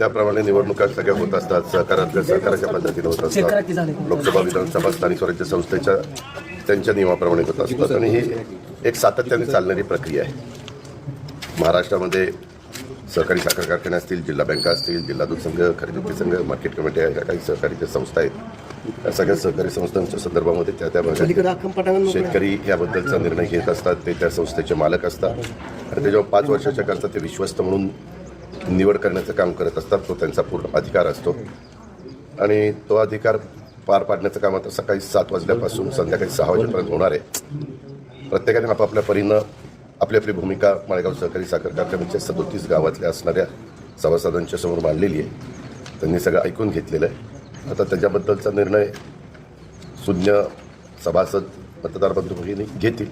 त्याप्रमाणे निवडणुका सगळ्या होत असतात. सहकारातल्या सहकाराच्या पद्धतीने होत असतात. लोकसभा विधानसभा स्थानिक स्वराज्य संस्थेच्या त्यांच्या नियमाप्रमाणे होत असतात. आणि ही एक सातत्याने चालणारी प्रक्रिया आहे. महाराष्ट्रामध्ये सहकारी साखर कारखाने असतील जिल्हा बँका असतील जिल्हा दूध संघ खरेदी संघ मार्केट कमिट्या ह्या काही सहकारी ज्या संस्था आहेत या सगळ्या सहकारी संस्थांच्या संदर्भामध्ये त्या त्या भागात शेतकरी याबद्दलचा निर्णय घेत असतात. ते त्या संस्थेचे मालक असतात. आणि त्याच्यावर पाच वर्षाच्या करता ते विश्वस्त म्हणून निवड करण्याचं काम करत असतात तो त्यांचा पूर्ण अधिकार असतो. आणि तो अधिकार पार पाडण्याचं काम आता सकाळी सात वाजल्यापासून संध्याकाळी सहा वाजेपर्यंत होणार आहे. प्रत्येकाने आपापल्या परीनं आपली आपली भूमिका माळेगाव सहकारी साखर कारखान्याच्या सदोतीस गावातल्या असणाऱ्या सभासदांच्या समोर मांडलेली आहे. त्यांनी सगळं ऐकून घेतलेलं आहे. आता त्याच्याबद्दलचा निर्णय सुज्ञ सभासद मतदार बंधू भगिनी घेतील.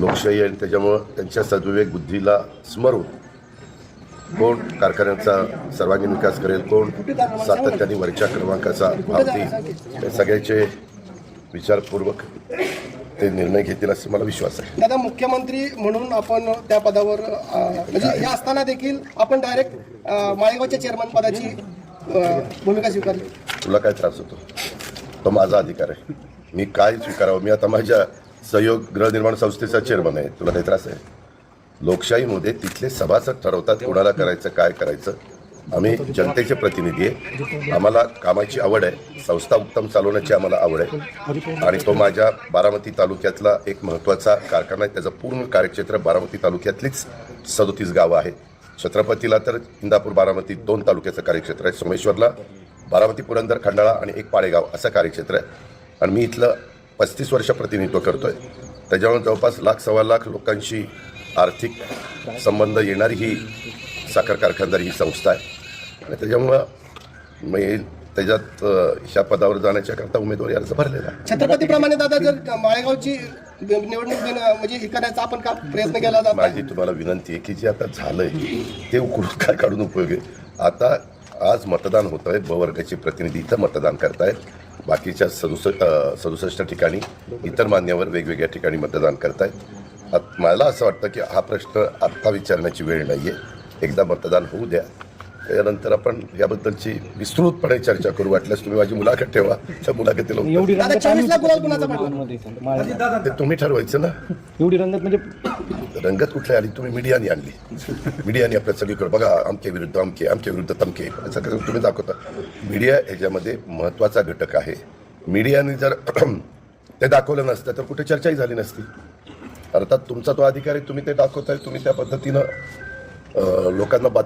लोकशाही आणि त्याच्यामुळं त्यांच्या सद्विवेक बुद्धीला स्मरून कोण कारखान्याचा सर्वांगीण विकास करेल कोण सातत्याने वरच्या क्रमांकाचा भाव देईल हे सगळ्याचे विचारपूर्वक ते निर्णय घेतील असे मला विश्वास आहे. दादा मुख्यमंत्री म्हणून आपण त्या पदावर म्हणजे हे असताना देखील आपण डायरेक्ट माळेगावच्या चेअरमन पदाची भूमिका स्वीकारली. तुला काय त्रास होतो? तो माझा अधिकार आहे. मी काय स्वीकारावं? मी आता माझ्या सहयोग गृहनिर्माण संस्थेचा चेअरमन आहे. तुला काही त्रास आहे? लोकशाहीमध्ये तिथले सभासद ठरवतात कोणाला करायचं काय करायचं. आम्ही जनतेचे प्रतिनिधी आहे. आम्हाला कामाची आवड आहे. संस्था उत्तम चालवण्याची आम्हाला आवड आहे. आणि तो माझ्या बारामती तालुक्यातला एक महत्त्वाचा कारखाना आहे. त्याचं पूर्ण कार्यक्षेत्र बारामती तालुक्यातलीच सदोतीस गावं आहेत. छत्रपतीला तर इंदापूर बारामती दोन तालुक्याचं कार्यक्षेत्र आहे. सोमेश्वरला बारामती पुरंदर खंडाळा आणि एक पाळेगाव असं कार्यक्षेत्र आहे. आणि मी इथलं पस्तीस वर्ष प्रतिनिधित्व करतोय. त्याच्यामुळे जवळपास लाख सव्वा लाख लोकांशी आर्थिक संबंध येणारी ही साखर कारखानदार ही संस्था आहे. आणि त्याच्यामुळं मी त्याच्यात ह्या पदावर जाण्याच्या करता उमेदवारी अर्ज भरलेला आहे. छत्रपतीप्रमाणे दादा जर माळेगावची निवडणूक म्हणजे हे करायचा आपण का प्रयत्न केला जात माझी तुम्हाला विनंती आहे की जे आता झालंय ते उकडून काय काढून उपयोग आहे? आता आज मतदान होत आहे ब वर्गाचे प्रतिनिधी इथं मतदान करतायत. बाकीच्या सदुसष्ट सदुसष्ट ठिकाणी इतर मान्यवर वेगवेगळ्या ठिकाणी मतदान करतायत. मला असं वाटतं की हा प्रश्न आत्ता विचारण्याची वेळ नाही आहे एकदा मतदान होऊ द्या. त्यानंतर आपण याबद्दलची विस्तृतपणे चर्चा करू. वाटल्यास तुम्ही माझी मुलाखत ठेवा. त्या मुलाखतीला. ते तुम्ही ठरवायचं ना? एवढी रंगत म्हणजे रंगत कुठली आली? तुम्ही मीडियाने आणली. मीडियाने आपल्या सगळीकडे बघा आमच्या विरुद्ध अमके आमच्या विरुद्ध तमके. असं करून तुम्ही दाखवता. मीडिया ह्याच्यामध्ये महत्त्वाचा घटक आहे. मीडियाने जर ते दाखवलं नसतं तर कुठे चर्चाही झाली नसती. अर्थात तुमचा तो अधिकार आहे तुम्ही ते दाखवताय तुम्ही त्या पद्धतीनं लोकांना बात